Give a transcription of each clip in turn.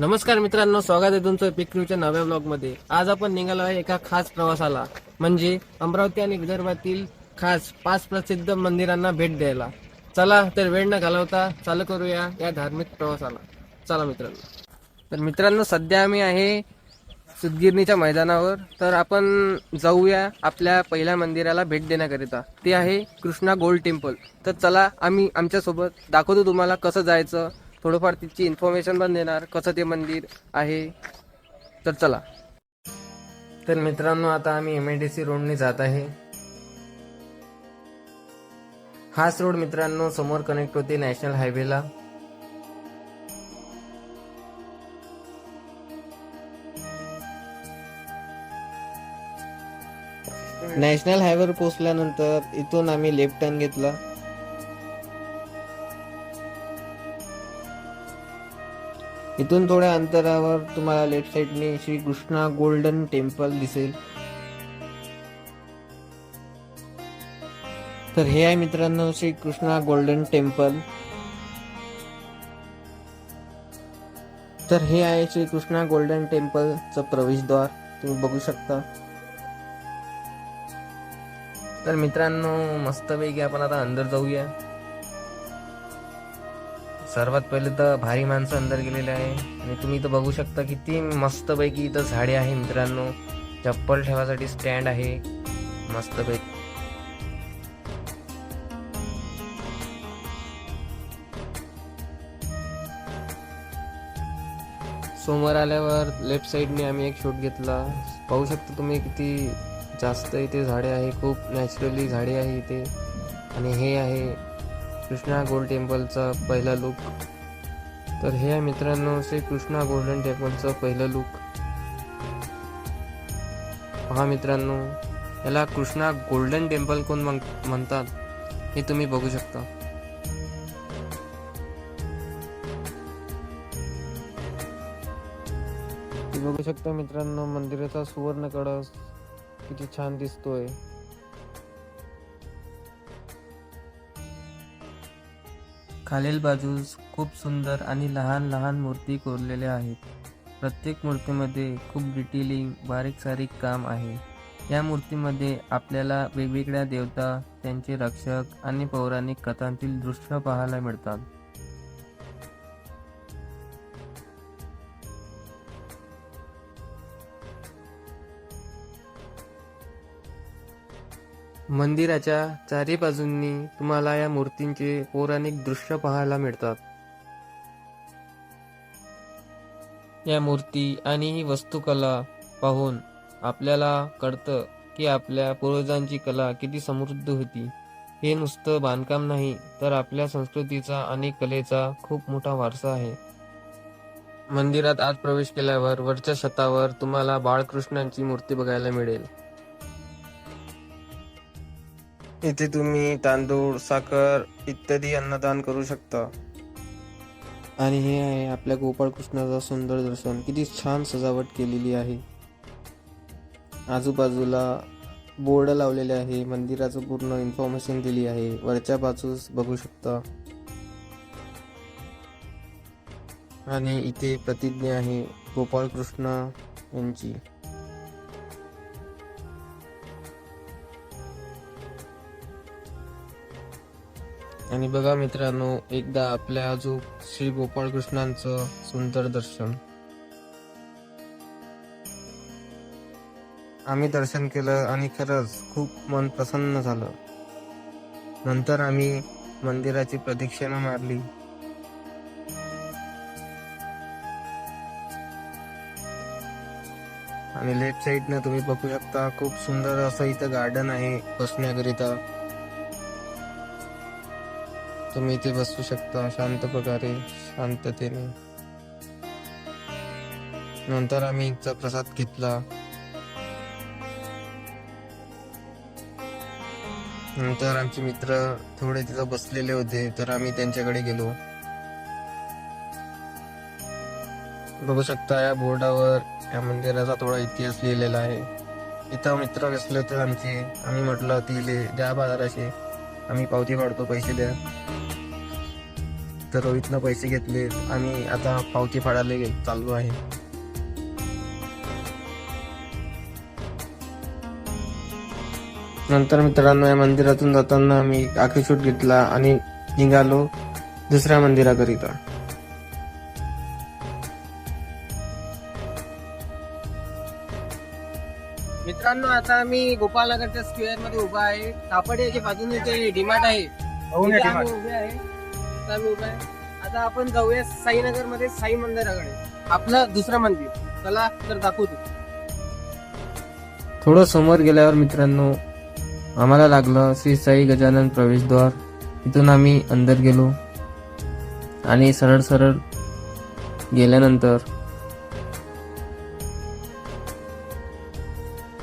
नमस्कार मित्रांनो स्वागत आहे तुमचं पिक्रूच्या नव्या ब्लॉगमध्ये. आज आपण निघालो आहे एका खास प्रवासाला. म्हणजे अमरावती आणि विदर्भातील खास पाच प्रसिद्ध मंदिरांना भेट द्यायला. चला तर वेळ न घालवता चालू करूया या धार्मिक प्रवासाला. चला मित्रांनो. तर मित्रांनो सध्या आम्ही आहे सुदगिरणीच्या मैदानावर. तर आपण जाऊया आपल्या पहिल्या मंदिराला भेट देण्याकरिता. ते आहे कृष्णा गोल्ड टेम्पल. तर चला आम्ही आमच्यासोबत दाखवतो तुम्हाला कसं जायचं थोडंफार तिची इन्फॉर्मेशन पण देणार. कसं ते मंदिर आहे. तर चला. तर मित्रांनो आता आम्ही एम आय डी सी रोडने जात आहे. हाच रोड मित्रांनो समोर कनेक्ट होते नॅशनल हायवेला नॅशनल हायवेवर पोहोचल्यानंतर इथून आम्ही लेफ्ट टर्न घेतला. इथून थोड्या अंतरावर तुम्हाला लेफ्ट साईडने श्री कृष्णा गोल्डन टेम्पल दिसेल. तर हे आहे मित्रांनो श्री कृष्णा गोल्डन टेम्पल. तर हे आहे श्री कृष्णा गोल्डन टेम्पलचं प्रवेशद्वार तुम्ही बघू शकता. तर मित्रांनो मस्तपैकी आपण आता अंदर जाऊया. सर्वात पहिले तर भारी माणसं अंदर गेलेले आहे. आणि तुम्ही इथं बघू शकता किती मस्तपैकी इथं झाडे आहे मित्रांनो. चप्पल ठेवासाठी स्टँड आहे. मस्तपैकी. समोर आल्यावर लेफ्ट साईडने आम्ही एक शूट घेतला. पाहू शकता तुम्ही किती जास्त इथे झाडे आहे. खूप नॅचरली झाडे आहे इथे. आणि हे आहे कृष्णा गोल्ड टेम्पलचा पहिला लुक तर हे आहे मित्रांनो श्री कृष्णा गोल्डन टेम्पलचं पहिलं लुक पहा मित्रांनो याला कृष्णा गोल्डन टेम्पल कोण म्हण- म्हणतात हे तुम्ही बघू शकता. तुम्ही बघू शकता मित्रांनो मंदिराचा सुवर्ण कळस किती छान दिसतोय. खालील बाजूस खूप सुंदर आणि लहान लहान मूर्ती कोरलेल्या आहेत. प्रत्येक मूर्तीमध्ये खूप डिटेलिंग बारीक सारीक काम आहे. या मूर्तीमध्ये आपल्याला वेगवेगळ्या देवता त्यांचे रक्षक आणि पौराणिक कथांतील दृश्य पाहायला मिळतात. मंदिराच्या चारी बाजूंनी तुम्हाला या मूर्तींचे पौराणिक दृश्य पाहायला मिळतात. या मूर्ती आणि ही वस्तुकला पाहून आपल्याला कळतं की आपल्या पूर्वजांची कला किती समृद्ध होती. हे नुसतं बांधकाम नाही तर आपल्या संस्कृतीचा आणि कलेचा खूप मोठा वारसा आहे. मंदिरात आत प्रवेश केल्यावर वरच्या छतावर तुम्हाला बाळकृष्णांची मूर्ती बघायला मिळेल. इथे तुम्ही तांदूळ साखर इत्यादी अन्नदान करू शकता. आणि हे आहे आपल्या गोपाळकृष्णाचा सुंदर दर्शन. किती छान सजावट केलेली आहे. आजूबाजूला बोर्ड लावलेले आहे. मंदिराचं पूर्ण इन्फॉर्मेशन दिली आहे. वरच्या बाजूस बघू शकता. आणि इथे प्रतिज्ञा आहे गोपाळकृष्ण यांची. आणि बघा मित्रांनो एकदा आपल्या अजून श्री गोपाळकृष्णांचं सुंदर दर्शन. आम्ही दर्शन केलं आणि खरंच खूप मन प्रसन्न झालं. नंतर आम्ही मंदिराची प्रदक्षिणा मारली. आणि लेफ्ट साईडनं तुम्ही बघू शकता खूप सुंदर असं इथं गार्डन आहे बसण्याकरिता. तुम्ही इथे बसू शकता शांत प्रकारे शांततेने. नंतर आम्ही इथचा प्रसाद घेतला. नंतर आमचे मित्र थोडे तिथं बसलेले होते तर आम्ही त्यांच्याकडे गेलो. बघू शकता या बोर्डावर या मंदिराचा थोडा इतिहास लिहिलेला आहे. इथं मित्र बसले होते आमचे. आम्ही म्हटलं तिले द्या बाजाराचे. आम्ही पावती पाडतो पैसे द्या. तर रोहितनं पैसे घेतले आणि आता पावती फाडायला चाललो आहे. नंतर मित्रांनो या मंदिरातून जाताना आम्ही आखरी शूट घेतला आणि निघालो दुसऱ्या मंदिराकरिता. मित्रांनो आता आम्ही गोपालनगरच्या स्क्वेअरमध्ये उभा आहे. कापडियाच्या बाजूने ते डिमार्ट आहे. उभे आहे. आता आम्ही आहे. आता आपण जाऊया साईनगरमध्ये साई मंदिराकडे आपलं दुसरं मंदिर. चला तर दाखवतो. थोडं समोर गेल्यावर मित्रांनो आम्हाला लागलं श्री साई गजानन प्रवेशद्वार. तिथून आम्ही अंदर गेलो. आणि सरळ सरळ गेल्यानंतर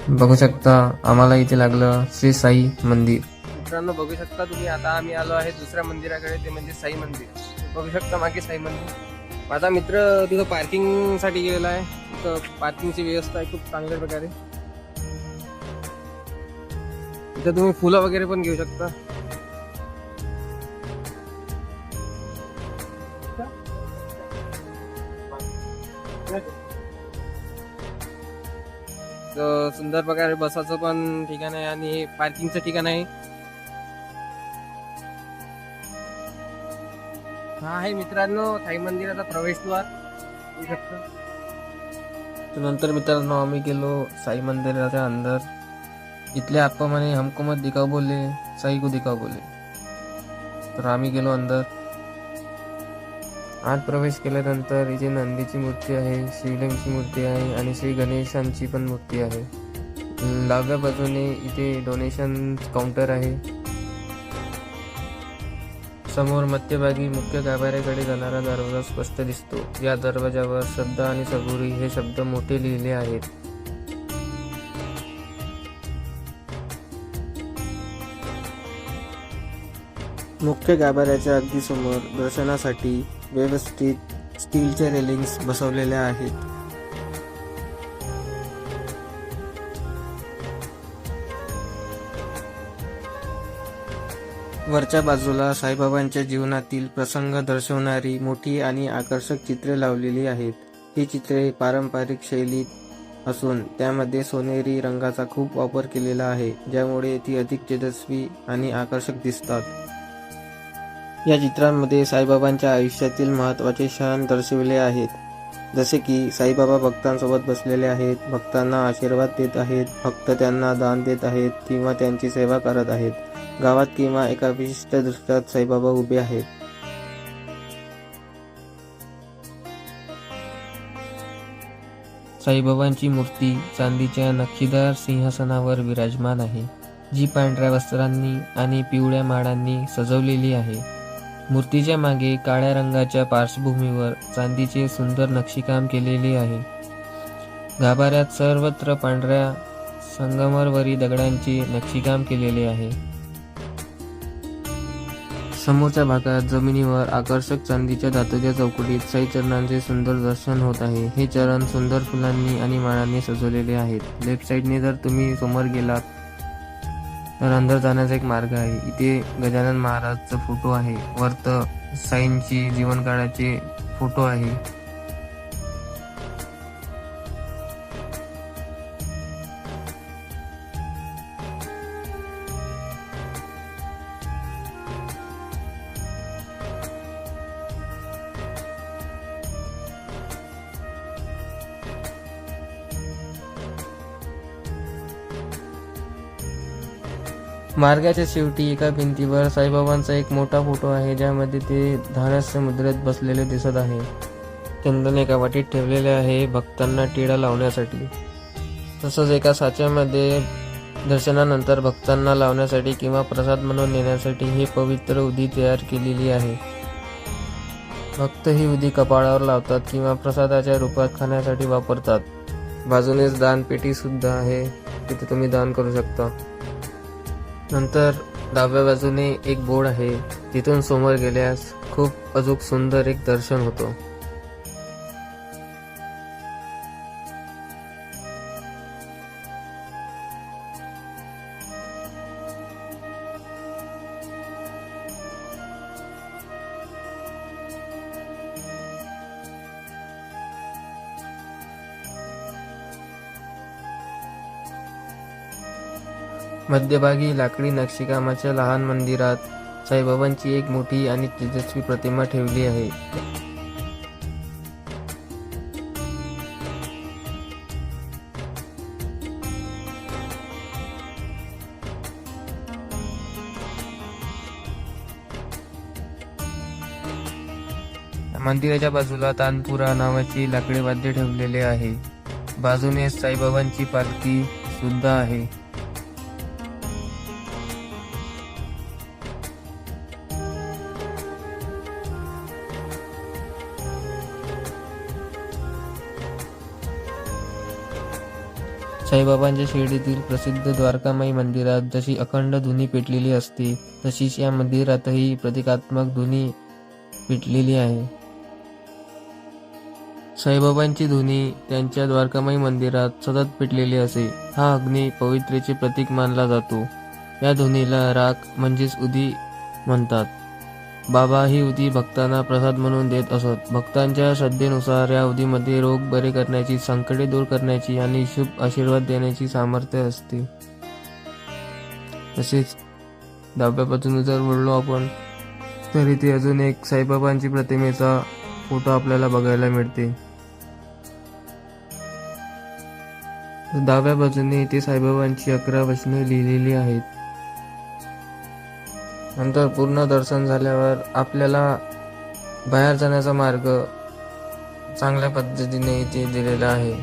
बघू शकता आम्हाला इथे लागलं श्री साई मंदिर. मित्रांनो बघू शकता तुम्ही आता आम्ही आलो आहे दुसऱ्या मंदिराकडे ते म्हणजे साई मंदिर. बघू शकता मागे साई मंदिर. माझा मित्र तिथं पार्किंगसाठी गेलेला आहे. तर पार्किंगची व्यवस्था आहे खूप चांगल्या प्रकारे. इथं तुम्ही फुलं वगैरे पण घेऊ शकता. तर सुंदर प्रकारे बसाचं पण ठिकाण आहे आणि हे पार्किंगचं ठिकाण आहे. हा आहे मित्रांनो साई मंदिराचा प्रवेशद्वार. बघू शकता. नंतर मित्रांनो आम्ही गेलो साई मंदिराच्या अंदर. इथले आप्पा म्हणे हमको मत दिखाओ बोलले साई को दिखाओ बोले तर आम्ही गेलो अंदर. आत प्रवेश केल्यानंतर इथे नंदीची मूर्ती आहे शिवलिंगची मूर्ती आहे आणि श्री गणेशांची पण मूर्ती आहे. डाव्या बाजूने इथे डोनेशन काउंटर आहे. समोर मध्यभागी मुख्य गाभाऱ्याकडे जाणारा दरवाजा स्पष्ट दिसतो. या दरवाजावर श्रद्धा आणि सबुरी हे शब्द मोठे लिहिले आहेत. मुख्य गाभाऱ्याच्या अगदी समोर दर्शनासाठी व्यवस्थित स्टीलच्या रेलिंग्स बसवलेल्या आहेत. वरच्या बाजूला साईबाबांच्या जीवनातील प्रसंग दर्शवणारी मोठी आणि आकर्षक चित्रे लावलेली आहेत. ही चित्रे पारंपरिक शैलीत असून त्यामध्ये सोनेरी रंगाचा खूप वापर केलेला आहे ज्यामुळे ती अधिक तेजस्वी आणि आकर्षक दिसतात. या चित्रांमध्ये साईबाबांच्या आयुष्यातील महत्त्वाचे क्षण दर्शविले आहेत. जसे की साईबाबा भक्तांसोबत बसलेले आहेत भक्तांना आशीर्वाद देत आहेत भक्त त्यांना दान देत आहेत किंवा त्यांची सेवा करत आहेत. गावात किंवा एका विशिष्ट दृष्ट्यात साईबाबा उभे आहेत. साईबाबांची मूर्ती चांदीच्या नक्षीदार सिंहासनावर विराजमान आहे जी पांढऱ्या वस्त्रांनी आणि पिवळ्या माडांनी सजवलेली आहे. मूर्तीच्या मागे काळ्या रंगाच्या पार्श्वभूमीवर चांदीचे सुंदर नक्षीकाम केलेले आहे. गाभाऱ्यात सर्वत्र पांढऱ्या संगमरवरी दगडांचे नक्षीकाम केलेले आहे. समोरच्या भागात जमिनीवर आकर्षक चांदीच्या धातूच्या चौकटीत साई चरणांचे सुंदर दर्शन होत आहे. हे चरण सुंदर फुलांनी आणि माळांनी सजवलेले आहेत. लेफ्ट साईडने जर तुम्ही समोर गेलात तर अंदर जाण्याचा एक मार्ग आहे. इथे गजानन महाराजचा फोटो आहे. वरत साईंची जीवन काळाचे फोटो आहे. मार्गाच्या शेवटी एका भिंतीवर साईबाबांचा एक मोठा फोटो आहे ज्यामध्ये ते धानस्य मुद्रेत बसलेले दिसत आहे. चंदन एका वाटीत ठेवलेले आहे भक्तांना टिळा लावण्यासाठी. तसंच एका साच्यामध्ये दर्शनानंतर भक्तांना लावण्यासाठी किंवा प्रसाद म्हणून नेण्यासाठी ही पवित्र उदी तयार केलेली आहे. भक्त ही उदी कपाळावर लावतात किंवा प्रसादाच्या रूपात खाण्यासाठी वापरतात. बाजूनेच दानपेटी सुद्धा आहे तिथे तुम्ही दान करू शकता. नंतर डाव्या बाजूने एक बोर्ड आहे. तिथून समोर गेल्यास खूप अजूक सुंदर एक दर्शन होतो. मध्यभागी लाकडी नक्षीकामाच्या लहान मंदिरात साईबाबांची एक मोठी आणि तेजस्वी प्रतिमा ठेवली आहे. मंदिराच्या बाजूला तानपुरा नावाची लाकडी वाद्य ठेवलेले आहे. बाजूने साईबाबांची पालखी सुद्धा आहे. साईबाबांच्या शिर्डीतील प्रसिद्ध द्वारकामाई मंदिरात जशी अखंड धुनी पेटलेली असते तशीच या मंदिरातही प्रतिकात्मक धुनी पेटलेली आहे. साईबाबांची धुनी त्यांच्या द्वारकामाई मंदिरात सतत पेटलेली असे हा अग्नी पवित्रेचे प्रतीक मानला जातो. या धुनीला राख म्हणजेच उदी म्हणतात. बाबा ही उदी भक्तांना प्रसाद म्हणून देत असत. भक्तांच्या श्रद्धेनुसार या उदीमध्ये रोग बरे करण्याची संकटे दूर करण्याची आणि शुभ आशीर्वाद देण्याची सामर्थ्य असते. तसेच डाव्या जर बोललो आपण तर इथे अजून एक साईबाबांची प्रतिमेचा फोटो आपल्याला बघायला मिळते. डाव्या बाजूने इथे साईबाबांची अकरा वचने लिहिलेली आहेत. नंतर पूर्ण दर्शन झाल्यावर आपल्याला बाहेर जाण्याचा मार्ग चांगल्या पद्धतीने इथे दिलेला आहे.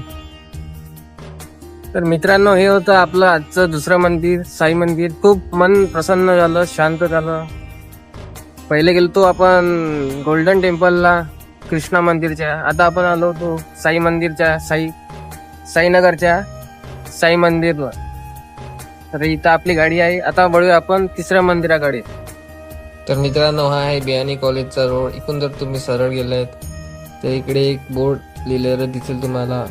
तर मित्रांनो हे होतं आपलं आजचं दुसरं मंदिर साई मंदिर. खूप मन प्रसन्न झालं शांत झालं. पहिले गेलतो आपण गोल्डन टेम्पलला कृष्णा मंदिरच्या. आता आपण आलो होतो साई मंदिरच्या साई साईनगरच्या साई मंदिरवर. तर इथं आपली गाडी आहे. आता वळूया आपण तिसऱ्या मंदिराकडे. तर मित्रांनो हा आहे बियाणी कॉलेजचा रोड इकडून जर तुम्ही सरळ गेलात तर इकडे एक बोर्ड लिहिलेलं दिसेल तुम्हाला.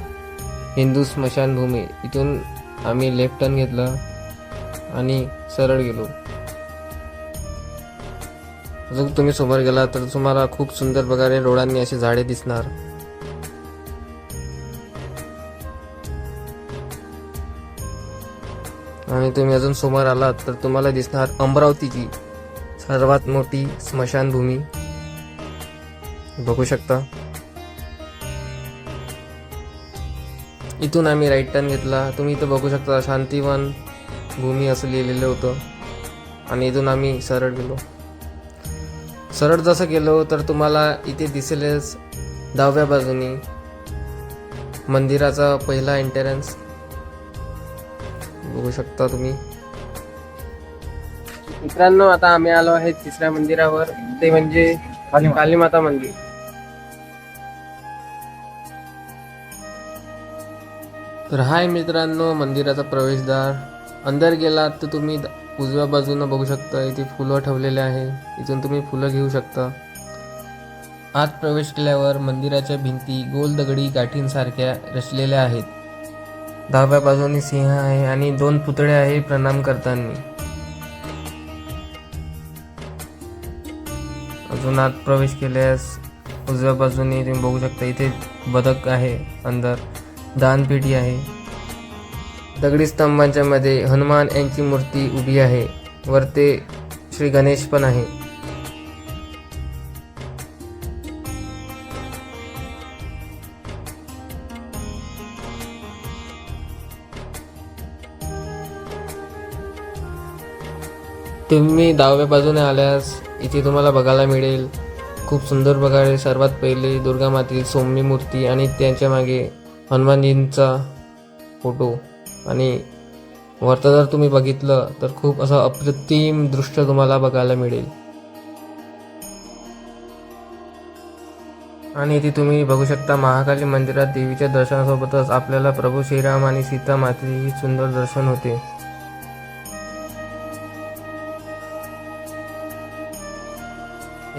हिंदू स्मशानभूमी. इथून आम्ही लेफ्ट टर्न घेतला आणि सरळ गेलो. जर तुम्ही समोर गेला तर तुम्हाला खूप सुंदर प्रकारे रोडांनी असे झाडे दिसणार. आणि तुम्ही अजून समोर आलात तर तुम्हाला दिसणार अमरावतीची. सर्वात मोठी स्मशानभूमी. बघू शकता. इथून आम्ही राईट टर्न घेतला. तुम्ही इथं बघू शकता शांतिवन भूमी असं लिहिलेलं होतं. आणि इथून आम्ही सरळ गेलो. सरळ जसं गेलो तर तुम्हाला इथे दिसेलच दहाव्या बाजूनी मंदिराचा पहिला एंट्रन्स बघू शकता तुम्ही. मित्रांनो आता आम्ही आलो आहे तिसऱ्या मंदिरावर. ते म्हणजे कालीमाता मंदिर. तर हाय मित्रांनो मंदिराचा प्रवेशद्वार. अंदर गेलात तर तुम्ही उजव्या बाजूनं बघू शकता इथे फुलं ठेवलेले आहे. इथून तुम्ही फुलं घेऊ शकता. आत प्रवेश केल्यावर मंदिराच्या भिंती गोल दगडी गाठींसारख्या रचलेल्या आहेत. डाव्या बाजूने सिंह आहे आणि दोन पुतळे आहे प्रणाम करताना. अजून प्रवेश केल्यास उजव्या बाजूने तुम्ही बघू शकता इथे बदक आहे अंदर दानपेटी आहे. दगडी स्तंभांच्या मध्ये हनुमान यांची मूर्ती उभी आहे वरते श्री गणेश पण आहे. तुम्ही दहाव्या बाजूने आल्यास इथे तुम्हाला बघायला मिळेल. खूप सुंदर प्रकारे सर्वात पहिले दुर्गा मातेची सौम्य मूर्ती आणि त्यांच्या मागे हनुमानजींचा फोटो. आणि वरता जर तुम्ही बघितलं तर खूप असं अप्रतिम दृश्य तुम्हाला बघायला मिळेल. आणि इथे तुम्ही बघू शकता महाकाली मंदिरात देवीच्या दर्शनासोबतच आपल्याला प्रभू श्रीराम आणि सीता मातेचेही सुंदर दर्शन होते.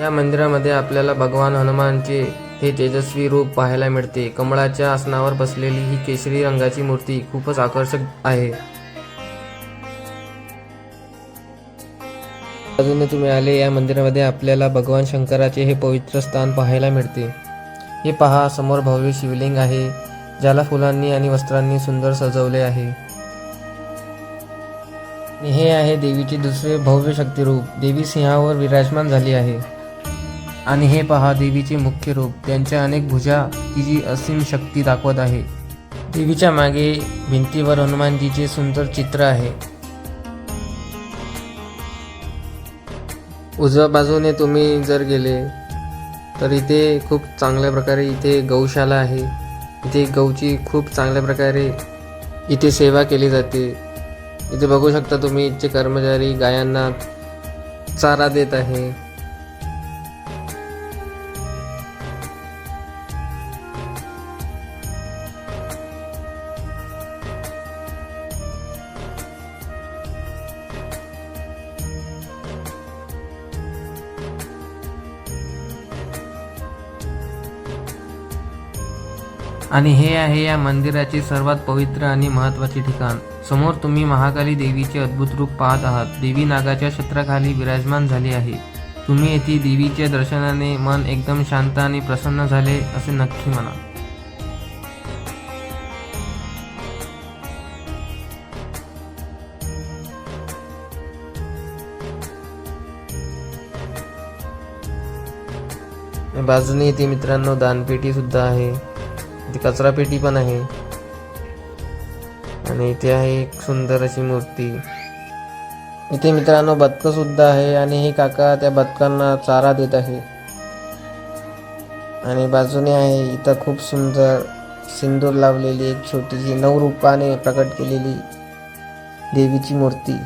या मंदिरामध्ये आपल्याला भगवान हनुमानचे हे तेजस्वी रूप पाहायला मिळते. कमळाच्या आसनावर बसलेली ही केशरी रंगाची मूर्ती खूपच आकर्षक आहे. बाजूने तुम्ही आले या मंदिरामध्ये आपल्याला भगवान शंकराचे हे पवित्र स्थान पाहायला मिळते. हे पहा समोर भव्य शिवलिंग आहे ज्याला फुलांनी आणि वस्त्रांनी सुंदर सजवले आहे. हे आहे देवीचे दुसरे भव्य शक्तिरूप. देवी सिंहावर विराजमान झाली आहे. आणि हे पहा देवीचे मुख्य रूप. त्यांच्या अनेक भुजा तिची असीम शक्ती दाखवत आहे. देवीच्या मागे भिंतीवर हनुमानजीचे सुंदर चित्र आहे. उजव्या बाजूने तुम्ही जर गेले तर इथे खूप चांगल्या प्रकारे इथे गौशाला आहे. इथे गौची खूप चांगल्या प्रकारे इथे सेवा केली जाते. इथे बघू शकता तुम्ही इथचे कर्मचारी गायांना चारा देत आहे. आणि हे आहे या मंदिराचे सर्वात पवित्र आणि महत्त्वाचे ठिकाण. समोर तुम्ही महाकाली देवीचे अद्भुत रूप पाहत आहात. देवी नागाच्या छत्राखाली विराजमान झाली आहे. तुम्ही येथे देवीच्या दर्शनाने मन एकदम शांत आणि प्रसन्न झाले असे नक्की म्हणा. बाजूने इथे मित्रांनो दानपेटी सुद्धा आहे. इथे कचरापेटी पण आहे. आणि इथे आहे एक सुंदर अशी मूर्ती. इथे मित्रांनो बदकं सुद्धा आहे आणि हे काका त्या बदकांना चारा देत आहे. आणि बाजूने आहे इथं खूप सुंदर सिंदूर लावलेली एक छोटीशी नऊ रूपाने प्रकट केलेली देवीची मूर्ती.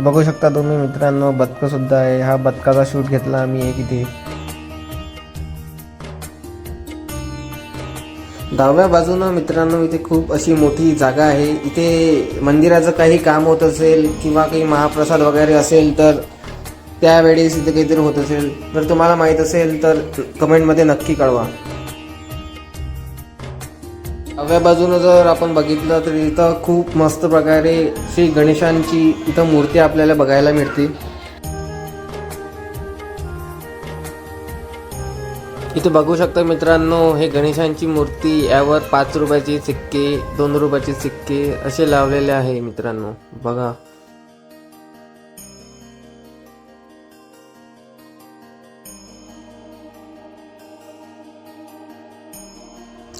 बघू शकता तुम्ही मित्रांनो बदकंसुद्धा आहे. हा बदकाचा शूट घेतला आम्ही एक इथे. डाव्या बाजूनं मित्रांनो इथे खूप अशी मोठी जागा आहे. इथे मंदिराचं काही काम होत असेल किंवा काही महाप्रसाद वगैरे असेल तर त्यावेळेस इथे काहीतरी होत असेल. जर तुम्हाला माहीत असेल तर कमेंटमध्ये नक्की कळवा. डाव्या बाजूनं जर आपण बघितलं तर इथं खूप मस्त प्रकारे श्री गणेशांची इथं मूर्ती आपल्याला बघायला मिळते. इथे बघू शकता मित्रांनो हे गणेशांची मूर्ती यावर पाच रुपयाचे सिक्के दोन रुपयाचे सिक्के असे लावलेले आहे मित्रांनो. बघा.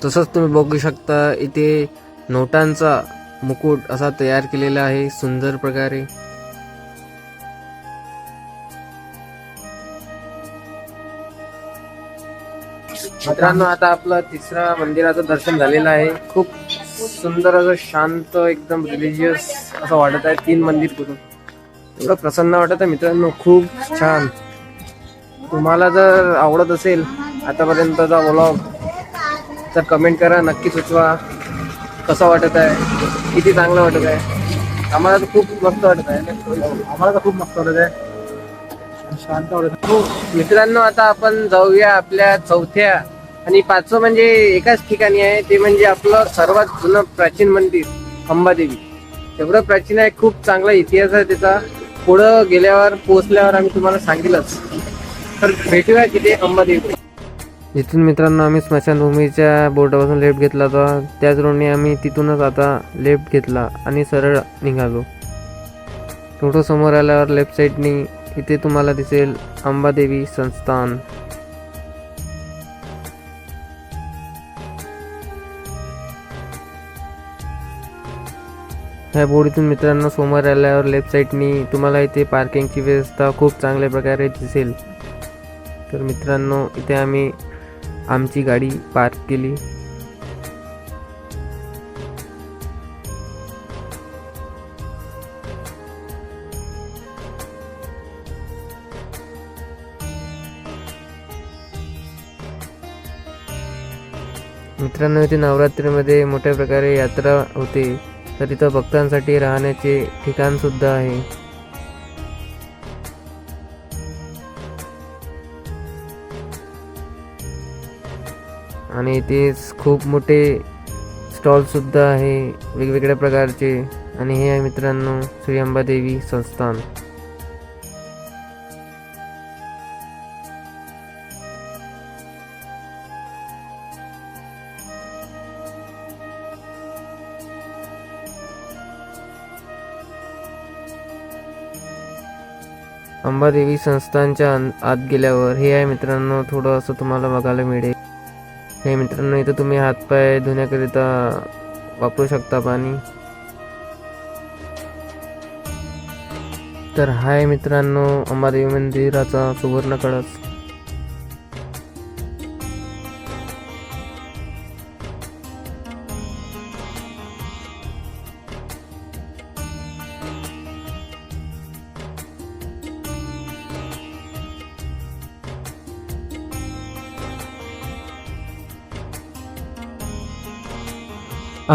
तसंच तुम्ही बघू शकता इथे नोटांचा मुकुट असा तयार केलेला आहे सुंदर प्रकारे. मित्रांनो आता आपलं तिसरा मंदिराचं दर्शन झालेलं आहे. खूप सुंदर असं शांत एकदम रिलिजियस असं वाटत आहे तीन मंदिर करून एवढं प्रसन्न वाटत आहे मित्रांनो खूप छान. तुम्हाला जर आवडत असेल आतापर्यंतचा व्लॉग तर कमेंट करा नक्की सुचवा. कसं वाटत आहे? किती चांगलं वाटत आहे? आम्हाला तर खूप मस्त वाटत आहे. आम्हाला तर खूप मस्त वाटत आहे. शांत वाटत आहे. मित्रांनो आता आपण जाऊया आपल्या चौथ्या आणि पाचवं म्हणजे एकाच ठिकाणी आहे. ते म्हणजे आपलं सर्वात जुनं प्राचीन मंदिर अंबादेवी. एवढं प्राचीन आहे खूप चांगला इतिहास आहे त्याचा. पुढं गेल्यावर पोहोचल्यावर आम्ही तुम्हाला सांगेलच. तर भेटूया तिथे अंबादेवी इथून मित्रांनो आम्ही स्मशानभूमीच्या बोर्डापासून लेफ्ट घेतला होता. त्याच रोडने आम्ही तिथूनच आता लेफ्ट घेतला आणि सरळ निघालो. थोडं समोर आल्यावर लेफ्ट साईडनी इथे तुम्हाला दिसेल अंबादेवी संस्थान. ह्या बोर्डीतून मित्रांनो समोर आल्यावर लेफ्ट साईडनी तुम्हाला इथे पार्किंगची व्यवस्था खूप चांगल्या प्रकारे दिसेल. तर मित्रांनो इथे आम्ही आमची गाडी पार्क केली. मित्रांनो इथे नवरात्रीमध्ये मोठ्या प्रकारे यात्रा होते. तर इथं भक्तांसाठी राहण्याचे ठिकाणसुद्धा आहे. आणि इथेच खूप मोठे स्टॉलसुद्धा आहे वेगवेगळ्या प्रकारचे. आणि हे आहे मित्रांनो श्री अंबादेवी संस्थान. अंबादेवी संस्थानच्या आत गेल्यावर हे आहे मित्रांनो थोडं असं तुम्हाला बघायला मिळेल. हे मित्रांनो इथं तुम्ही हातपाय धुण्याकरिता वापरू शकता पाणी. तर हाय मित्रांनो अंबादेवी मंदिराचा सुवर्ण कळस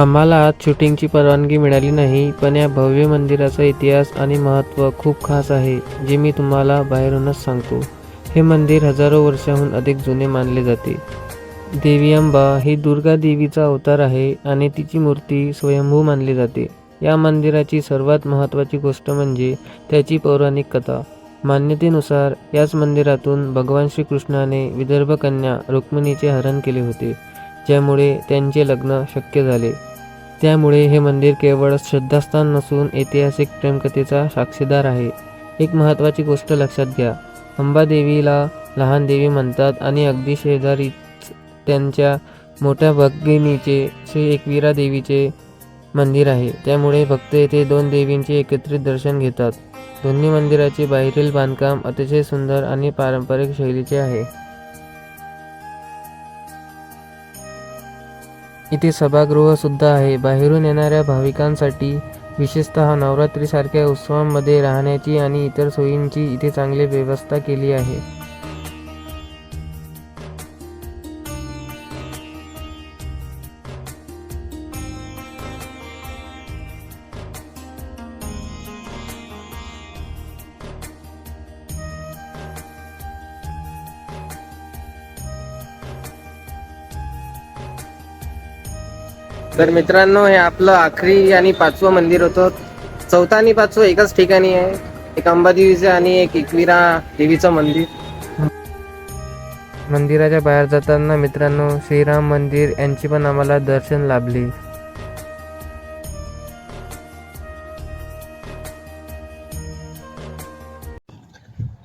आम्हाला आज शूटिंगची परवानगी मिळाली नाही पण या भव्य मंदिराचा इतिहास आणि महत्त्व खूप खास आहे जे मी तुम्हाला बाहेरूनच सांगतो. हे मंदिर हजारो वर्षाहून अधिक जुने मानले जाते. देवी अंबा ही दुर्गा देवीचा अवतार आहे आणि तिची मूर्ती स्वयंभू मानली जाते. या मंदिराची सर्वात महत्त्वाची गोष्ट म्हणजे त्याची पौराणिक कथा. मान्यतेनुसार याच मंदिरातून भगवान श्रीकृष्णाने विदर्भ कन्या रुक्मिणीचे हरण केले होते ज्यामुळे त्यांचे लग्न शक्य झाले. त्यामुळे हे मंदिर केवळ श्रद्धास्थान नसून ऐतिहासिक प्रेमकथेचा साक्षीदार आहे. एक महत्त्वाची गोष्ट लक्षात घ्या. अंबादेवीला लहान देवी म्हणतात आणि अगदी शेजारीच त्यांच्या मोठ्या भगिनीचे श्री एकवीरा देवीचे मंदिर आहे. त्यामुळे भक्त येथे दोन देवींचे एकत्रित दर्शन घेतात. दोन्ही मंदिराचे बाहेरील बांधकाम अतिशय सुंदर आणि पारंपरिक शैलीचे आहे. इथे सभागृह सुद्धा आहे. बाहेरून येणाऱ्या भाविकांसाठी विशेषतः नवरात्रीसारख्या उत्सवांमध्ये राहण्याची आणि इतर सोयींची इथे चांगली व्यवस्था केली आहे. तर मित्रांनो हे आपलं आखरी आणि पाचवं मंदिर होतं. चौथा आणि पाचवं एकाच ठिकाणी आहे. एक अंबादेवीचं आणि एक एकविरा देवीचं मंदिर. मंदिराच्या बाहेर जाताना मित्रांनो श्रीराम मंदिर यांची पण आम्हाला दर्शन लाभले.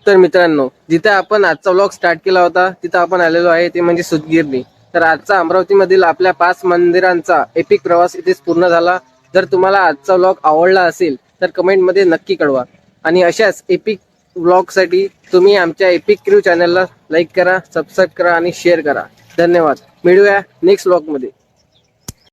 तर मित्रांनो जिथे आपण आजचा व्लॉग स्टार्ट केला होता तिथं आपण आलेलो आहे ते म्हणजे सुतगिरणी. तर आजचा अमरावतीमधील आपल्या पाच मंदिरांचा एपिक प्रवास इथेच पूर्ण झाला. जर तुम्हाला आजचा व्लॉग आवडला असेल तर कमेंटमध्ये नक्की कळवा. आणि अशाच एपिक व्लॉगसाठी तुम्ही आमच्या एपिक क्रू चॅनलला लाईक करा सबस्क्राईब करा आणि शेअर करा. धन्यवाद. मिळूया नेक्स्ट व्लॉगमध्ये